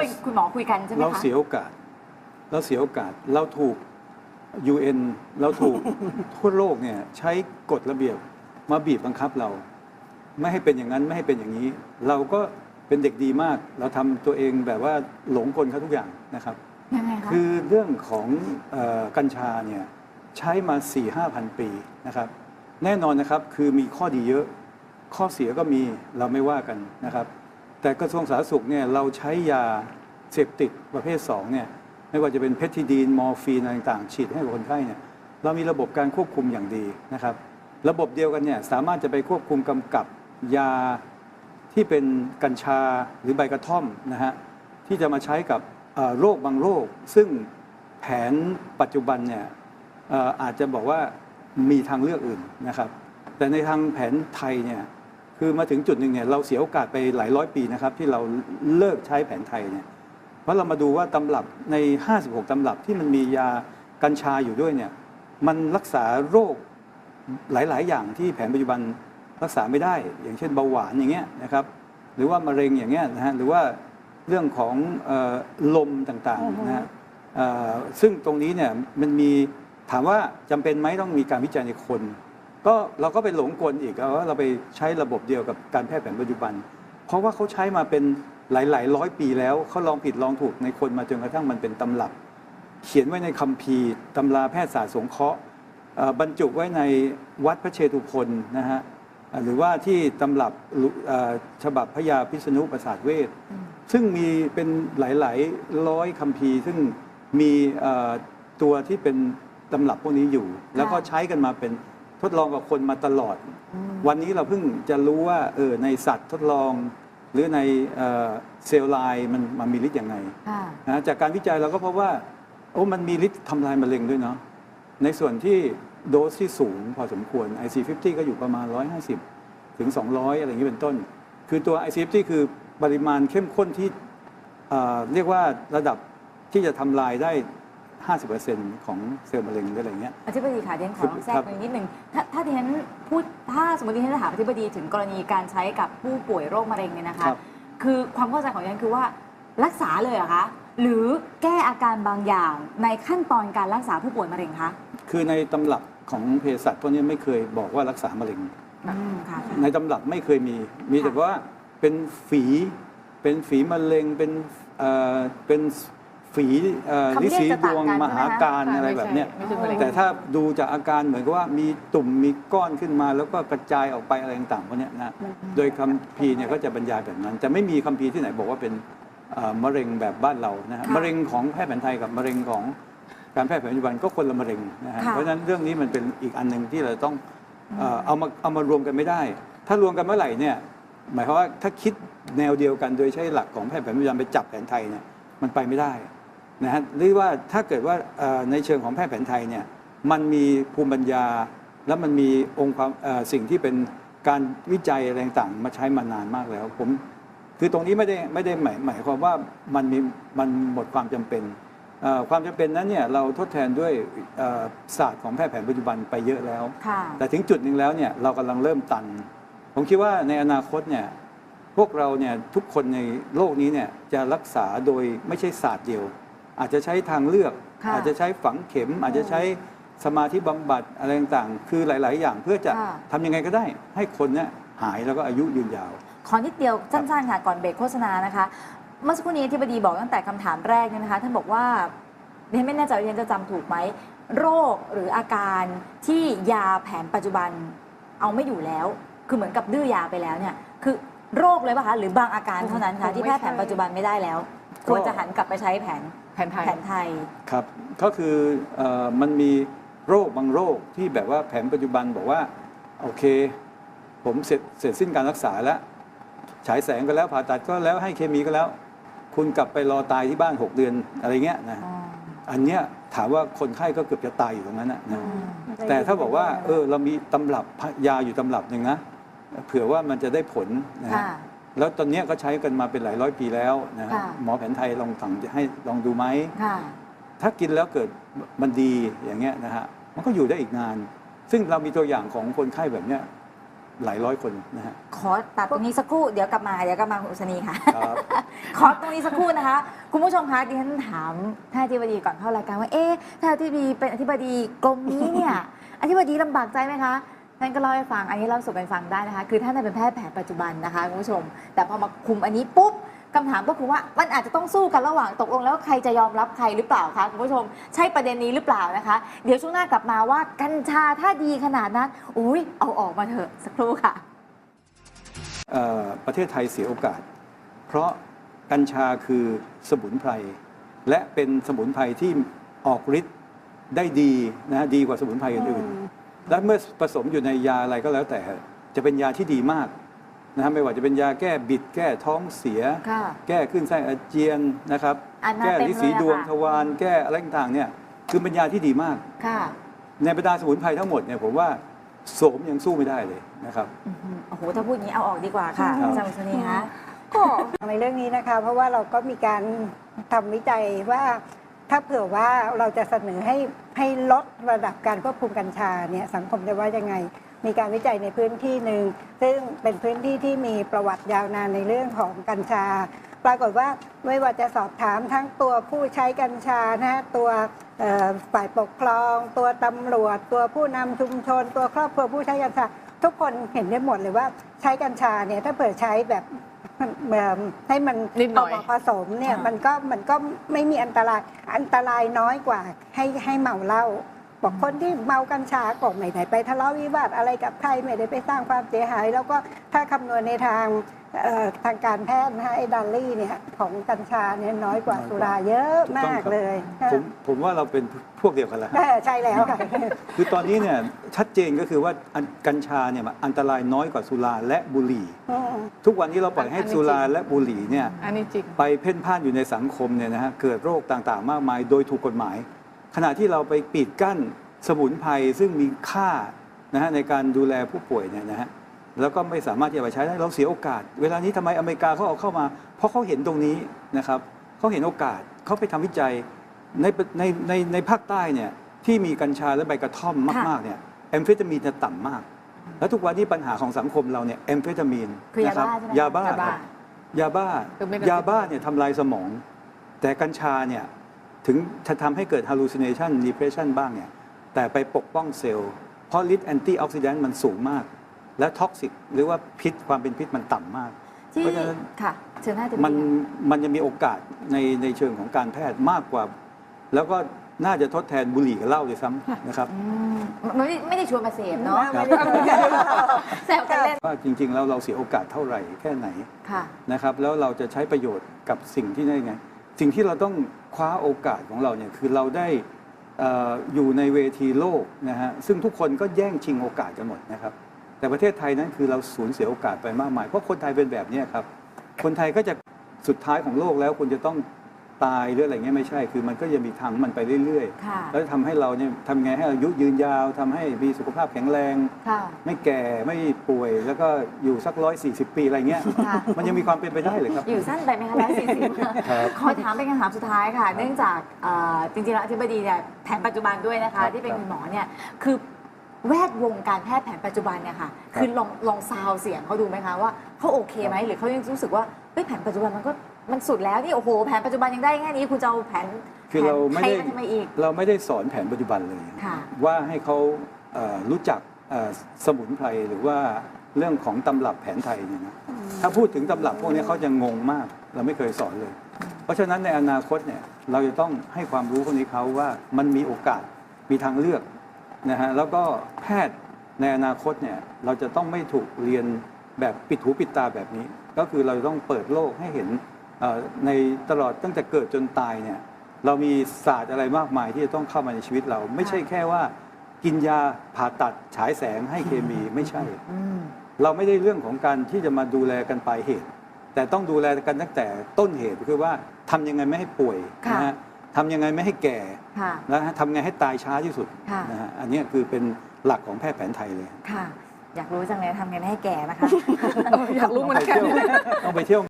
เป็นคุณหมอคุยกันใช่ไหมเราคะเสียโอกาส เราเสียโอกาสเราถูก UN เราถูกทั่วโลกเนี่ยใช้กฎระเบียบมาบีบบังคับเรา ไม่ให้เป็นอย่างนั้นไม่ให้เป็นอย่างนี้ เราก็เป็นเด็กดีมาก เราทำตัวเองแบบว่าหลงกลเขาทุกอย่างนะครับยังไงคะคือเรื่องของเออกัญชาเนี่ยใช้มา4 5 0 0ปีนะครับ แน่นอนนะครับคือมีข้อดีเยอะ ข้อเสียก็มีเราไม่ว่ากันนะครับ แต่กระทรวงสาธารณสุขเนี่ยเราใช้ยาเสพติดประเภท2เนี่ยไม่ว่าจะเป็นเพทิดีนมอร์ฟีนอะไรต่างๆ ฉีดให้คนไข้เนี่ยเรามีระบบการควบคุมอย่างดีนะครับ ระบบเดียวกันเนี่ยสามารถจะไปควบคุมกำกับยาที่เป็นกัญชาหรือใบกระท่อมนะฮะที่จะมาใช้กับโรคบางโรค ซึ่งแผนปัจจุบันเนี่ยอาจจะบอกว่ามีทางเลือกอื่นนะครับ แต่ในทางแผนไทยเนี่ย คือมาถึงจุดหนึ่งเนี่ยเราเสียโอกาสไปหลายร้อยปีนะครับที่เราเลิกใช้แผนไทยเนี่ยเพราะเรามาดูว่าตำรับใน 56 ตำรับที่มันมียากัญชาอยู่ด้วยเนี่ยมันรักษาโรคหลาย ๆ อย่างที่แผนปัจจุบันรักษาไม่ได้ อย่างเช่นเบาหวานอย่างเงี้ยนะครับหรือว่ามะเร็งอย่างเงี้ยนะฮะหรือว่าเรื่องของออลมต่าง ๆ นะฮะซึ่งตรงนี้เนี่ยมันมีถามว่าจำเป็นไหมต้องมีการวิจัยในคน ก็เราก็ไปหลงกลอีกว่าเราไปใช้ระบบเดียวกับการแพทย์แผนปัจจุบัน เพราะว่าเขาใช้มาเป็นหลาย ๆ ร้อยปีแล้วเขาลองผิดลองถูกในคนมาจนกระทั่งมันเป็นตำรับ เขียนไว้ในคัมภีร์ตำราแพทยศาสตร์สงเคราะห์บรรจุไว้ในวัดพระเชตุพนนะฮะหรือว่าที่ตำรับฉบับพระยาพิษณุประสาทเวทซึ่งมีเป็นหลาย ๆ ร้อยคัมภีร์ ซึ่งมีตัวที่เป็นตำรับพวกนี้อยู่ แล้วก็ใช้กันมาเป็น ทดลองกับคนมาตลอดอืมวันนี้เราเพิ่งจะรู้ว่าเออในสัตว์ทดลอง หรือในเอ่อเซลล์ไลน์มันมันมีฤทธิ์ยังไงค่ะนะจากการวิจัยเราก็พบว่าโอ้มันมีฤทธิ์ทำลายมะเร็งด้วยเนาะในส่วนที่โดสที่สูงพอสมควร IC50 ก็อยู่ประมาณ 150 ถึง 200 อะไรอย่างนี้เป็นต้น คือตัว IC50 คือปริมาณเข้มข้นที่เอ่อเรียกว่าระดับที่จะทำลายได้ 50%ของเซลล์มะเร็งหรืออะไรเงี้ย อธิบดีค่ะเรียนขอลองแทรครักบตรงนี้นิดนึงถ้าถ้าที่ฉันพูดถ้าสมมติที่ฉันจะถามอธิบดีถึงกรณีการใช้กับผู้ป่วยโรคมะเร็งเนี่ยนะคะ ครับ คือความเข้าใจของฉันคือว่ารักษาเลยเหรอคะหรือแก้อาการบางอย่างในขั้นตอนการรักษาผู้ป่วยมะเร็งคะคือในตำรับของเภสัชพวกนี้ไม่เคยบอกว่ารักษามะเร็ง อืมค่ะในตำรับไม่เคยมี มีแต่ว่าเป็นฝี เป็นฝีมะเร็ง เป็นเอ่อเป็น ฝีเอ่อคำเรีลิยกสีจะดต่างวงกันมหาการใช่ไหมคะอะไรแบบเนี้ยไม่ใช่มะเร็งแต่ถ้าดูจากอาการเหมือนกับว่ามีตุ่มมีก้อนขึ้นมา แล้วก็กระจายออกไปอะไรต่างๆพวกเนี้ยนะโดยคัมภีร์เนี่ยก็จะบรรยายแบบนั้นแต่ไม่มีคัมภีร์ที่ไหนบอกว่าเป็นเอ่อมะเร็งแบบบ้านเรานะฮะค่ะมะเร็งของแพทย์แผนไทยกับมะเร็งของการแพทย์แผนปัจจุบันก็คนละมะเร็งนะฮะค่ะ เพราะฉะนั้นเรื่องนี้มันเป็นอีกอันหนึ่งที่เราต้องเอ่อเอามาเอามารวมกันไม่ได้ ถ้ารวมกันเมื่อไหร่เนี่ย หมายความว่าถ้าคิดแนวเดียวกันโดยใช้หลักของแพทย์แผนปัจจุบันไปจับแผนไทยเนี่ยมันไปไม่ได้ นะฮะหรือว่าถ้าเกิดว่าเอ่อในเชิงของแพทย์แผนไทยเนี่ยมันมีภูมิปัญญา แล้วมันมีองค์ความเอ่อสิ่งที่เป็นการวิจัยอะไรต่างๆมาใช้มานานมากแล้ว ผมคือตรงนี้ไม่ได้ไม่ได้หมายหมายความว่ามันมีมันหมดความจำเป็นเอ่อความจำเป็นนั้นเนี่ยเราทดแทนด้วยเอ่อศาสตร์ของแพทย์แผนปัจจุบันไปเยอะแล้วค่ะแต่ถึงจุดหนึ่งแล้วเนี่ยเรากำลังเริ่มตัน ผมคิดว่าในอนาคตเนี่ยพวกเราเนี่ยทุกคนในโลกนี้เนี่ยจะรักษาโดยไม่ใช่ศาสตร์เดียว อาจจะใช้ทางเลือก ค่ะอาจจะใช้ฝังเข็ม อาจจะใช้สมาธิบำบัดอะไรต่างๆ คือหลาย ๆ อย่างเพื่อจะค่ะ ทำยังไงก็ได้ ให้คนเนี่ยหายแล้วก็อายุยืนยาว ขอนิดเดียวสั้นๆค่ะก่อนเบรกโฆษณานะคะ เมื่อสักครู่นี้ที่บดีบอกตั้งแต่คำถามแรกเนี่ยนะคะท่านบอกว่าดิฉันไม่แน่ใจว่าดิฉันจะจำถูกไหม โรคหรืออาการที่ยาแผนปัจจุบันเอาไม่อยู่แล้ว คือเหมือนกับดื้อยาไปแล้วเนี่ยคือโรคเลยป่ะคะหรือบางอาการเท่านั้นคะที่แพทย์แผนปัจจุบันไม่ได้แล้วก็ ควรจะหันกลับไปใช้แผนแผนไทย แผนไทย ครับก็คือเออมันมีโรคบางโรคที่แบบว่าแผนปัจจุบันบอกว่า โอเค ผมเสร็จเสร็จสิ้นการรักษาแล้ว ฉายแสงก็แล้วผ่าตัดก็แล้วให้เคมีก็แล้ว คุณกลับไปรอตายที่บ้าน 6 เดือนอะไรเงี้ยนะอันเนี้ยถามว่าคนไข้ก็เกือบจะตายอยู่ตรงนั้นนะนะแต่ถ้าบอกว่า เออเรามีตำรับยาอยู่ตำรับหนึ่งนะเผื่อว่ามันจะได้ผลนะฮะ ค่ะ แล้วตอนเนี้ยก็ใช้กันมาเป็นหลายร้อยปีแล้วนะฮะค่ะ หมอแผนไทยลองสั่งให้ลองดูไหม ค่ะ ถ้ากินแล้วเกิดมันดีอย่างเงี้ยนะฮะมันก็อยู่ได้อีกนาน ซึ่งเรามีตัวอย่างของคนไข้แบบเนี้ยหลายร้อยคนนะฮะ ขอตัดตรงนี้สักครู่ เดี๋ยวกลับมา เดี๋ยวกลับมาคุณอุศนีค่ะ ครับ ขอตรงนี้สักครู่นะคะ คุณผู้ชมคะดิฉันถามท่านอธิบดีก่อนเข้ารายการว่า เอ๊ะท่านอธิบดีเป็นอธิบดีกรมนี้เนี่ย อธิบดีลำบากใจไหมคะ ท่านก็เล่าให้ฟัง อันนี้เล่าสู่กันฟังได้นะคะ คือท่านน่ะเป็นแพทย์แผนปัจจุบันนะคะคุณผู้ชม แต่พอมาคุมอันนี้ปุ๊บคำถามก็คือว่ามันอาจจะต้องสู้กันระหว่างตกลงแล้วใครจะยอมรับใครหรือเปล่าคะคุณผู้ชม ใช่ประเด็นนี้หรือเปล่านะคะ เดี๋ยวช่วงหน้ากลับมาว่ากัญชาถ้าดีขนาดนั้นอุ้ยเอาออกมาเถอะสักครู่ค่ะเอ่อประเทศไทยเสียโอกาส เพราะกัญชาคือสมุนไพรและเป็นสมุนไพรที่ออกฤทธิ์ได้ดีนะฮะดีกว่าสมุนไพรอื่นๆ และเมื่อผสมอยู่ในยาอะไรก็แล้วแต่ จะเป็นยาที่ดีมากนะฮะไม่ว่าจะเป็นยาแก้บิด แก้ท้องเสีย ค่ะแก้ขึ้นไส้อาเจียนนะครับ อ่านมาแก้เต็มลิสีเลยอะดวงค่ะ ทวารแก้อะไรต่างๆเนี่ยคือเป็นยาที่ดีมาก ค่ะในบรรดาสมุนไพรทั้งหมดเนี่ยผมว่าโสมยังสู้ไม่ได้เลยนะครับ อื้อหือโอ้โห ถ้าพูดอย่างนี้เอาออกดีกว่าค่ะครับ อาจารย์อุศนีคะ ก็ในเรื่องนี้นะคะ เพราะว่าเราก็มีการทำวิจัยว่าถ้าเผื่อว่าเราจะเสนอให้ ให้ลดระดับการควบคุมกัญชาเนี่ยสังคมจะว่ายังไง มีการวิจัยในพื้นที่หนึ่งซึ่งเป็นพื้นที่ที่มีประวัติยาวนานในเรื่องของกัญชา ปรากฏว่าไม่ว่าจะสอบถามทั้งตัวผู้ใช้กัญชานะฮะตัวฝ่ายปกครอง ตัวตำรวจ ตัวผู้นำชุมชน ตัวครอบครัวผู้ใช้กัญชาทุกคนเห็นได้หมดเลยว่าใช้กัญชาเนี่ยถ้าเผื่อใช้แบบ เอิ่มให้มันนิดหน่อยเามาผสมเนี่ยค่ะมันก็มันก็ไม่มีอันตรายอันตรายน้อยกว่าให้ให้เมาเหล้า บอกคนที่เมากัญชาก็ไม่ได้ไปทะเลาะวิวาทอะไรกับใครไม่ได้ไปสร้างความเสียหาย แล้วก็ถ้าคำนวณในทางเอ่อทางการแพทย์นะฮะไอ้ดัลลี่เนี่ยของกัญชาเนี่ยน้อยกว่าสุราเยอะถูกต้องมากครับเลยผมผมว่าเราเป็นพวกเดียวกันแล้วเออใช่แล้วค่ะคือตอนนี้เนี่ยชัดเจนก็คือว่าอันกัญชาเนี่ยมันอันตรายน้อยกว่าสุราและบุหรี่อืมทุกวันนี้เราปล่อยให้อันนี้สุราจริงและบุหรี่เนี่ยอันนี้จริงไปเพ่นพ่านอยู่ในสังคมเนี่ยนะฮะเกิดโรคต่างๆ มากมาย โดยถูกกฎหมาย ขณะที่เราไปปิดกั้นสมุนไพรซึ่งมีค่านะฮะในการดูแลผู้ป่วยเนี่ยนะฮะแล้วก็ไม่สามารถที่จะไปใช้ได้เราเสียโอกาส เวลานี้ทำไมอเมริกาเขาเอาเข้ามา เพราะเขาเห็นตรงนี้นะครับเขาเห็นโอกาสเขาไปทำวิจัยในในในในภาคใต้เนี่ยที่มีกัญชาและใบกระท่อมมากๆเนี่ยแอมเฟตามีนจะต่ำมาก แล้วทุกวันนี้ปัญหาของสังคมเราเนี่ยแอมเฟตามีนคือยานะครับ้าใช่ไหมยาบ้ายาบ้าครับยาบ้าคือไม่กระติกยาบ้าเนี่ยทำลายสมอง แต่กัญชาเนี่ย ถึงจะทำให้เกิด hallucination depression บ้างเนี่ย แต่ไปปกป้องเซลล์ เพราะฤทธิ์แอนตี้ออกซิแดนต์มันสูงมาก และท็อกซิกหรือว่าพิษความเป็นพิษมันต่ำมาก ที่เพราะฉะนั้นค่ะเชิญท่านอธิบดีมันค่ะมันจะมีโอกาสในในเชิงของการแพทย์มากกว่า แล้วก็น่าจะทดแทนบุหรี่กับเหล้าด้วยซ้ำนะครับอืมมันไม่ได้ไม่ได้ชวนมาเสพเนาะไม่ได้ไม่ได้แซวกันเล่นว่าจริง ๆ แล้วเราเสียโอกาสเท่าไหร่แค่ไหนค่ะนะครับ แล้วเราจะใช้ประโยชน์กับสิ่งที่ได้ไง สิ่งที่เราต้องคว้าโอกาสของเราเนี่ยคือเราได้อยู่ในเวทีโลกนะฮะซึ่งทุกคนก็แย่งชิงโอกาสกันหมดนะครับ แต่ประเทศไทยนั้นคือเราสูญเสียโอกาสไปมากมายเพราะคนไทยเป็นแบบนี้ครับ คนไทยก็จะสุดท้ายของโลกแล้วคุณจะต้อง ตายหรืออะไรเงี้ยไม่ใช่ คือมันก็ยังมีทางของมันไปเรื่อยค่ะๆ แล้วทำให้เราเนี่ยทำไงให้อายุยืนยาวทำให้มีสุขภาพแข็งแรง ค่ะ ไม่แก่ไม่ป่วยแล้วก็อยู่สักร้อยสี่สิบปีอะไรเงี้ย ค่ะ มันยังมีความเป็นไปได้เลยครับ อยู่สั้นไปไหมคะร้อยสี่สิบครับขอถามเป็นคำถามสุดท้ายค่ะ เนื่องจากเอ่อจริงๆแล้วอธิบดีเนี่ยแผนปัจจุบันด้วยนะคะครับที่เป็นครับคุณหมอเนี่ยคือแวดวงการแพทย์แผนปัจจุบันเนี่ยค่ะครับ คือลองลองซาวเสียงเขาดูไหมคะว่าเขาโอเคไหมหรือเขายังรู้สึกว่าเฮ้ยแผนปัจจุบันมันก็ มันสุดแล้วนี่โอ้โหแผนปัจจุบันยังได้แค่นี้คุณจะเอาแผนคือเราไม่แผนได้ไทยมาทำไมอีกเราไม่ได้สอนแผนปัจจุบันเลยค่ะว่าให้เขาเอ่อรู้จักเอ่อสมุนไพรหรือว่าเรื่องของตำรับแผนไทยเนี่ยนะถ้าพูดถึงตำรับพวกนี้เขาจะงงมาก เราไม่เคยสอนเลย เพราะฉะนั้นในอนาคตเนี่ยเราจะต้องให้ความรู้พวกนี้เขาว่ามันมีโอกาสมีทางเลือกนะฮะแล้วก็แพทย์ในอนาคตเนี่ยเราจะต้องไม่ถูกเรียนแบบปิดหูปิดตาแบบนี้ ก็คือเราต้องเปิดโลกให้เห็นเอ่อ ในตลอดตั้งแต่เกิดจนตายเนี่ยเรามีศาสตร์อะไรมากมายที่จะต้องเข้ามาในชีวิตเรา ไม่ใช่แค่ว่า กินยาผ่าตัดฉายแสงให้เคมีไม่ใช่อืมเราไม่ได้เรื่องของการที่จะมาดูแลกันปลายเหตุ แต่ต้องดูแลกันตั้งแต่ต้นเหตุคือว่าทำยังไงไม่ให้ป่วยค่ะนะฮะทำยังไงไม่ให้แก่ค่ะนะฮะทำยังไงให้ตายช้าที่สุดค่ะนะฮะอันเนี้ยคือเป็นหลักของแพทย์แผนไทยเลยค่ะ อยากรู้จังเลยทำไงไม่ให้แก่นะคะ อยากรู้เหมือนกันต้องไปเที่ยว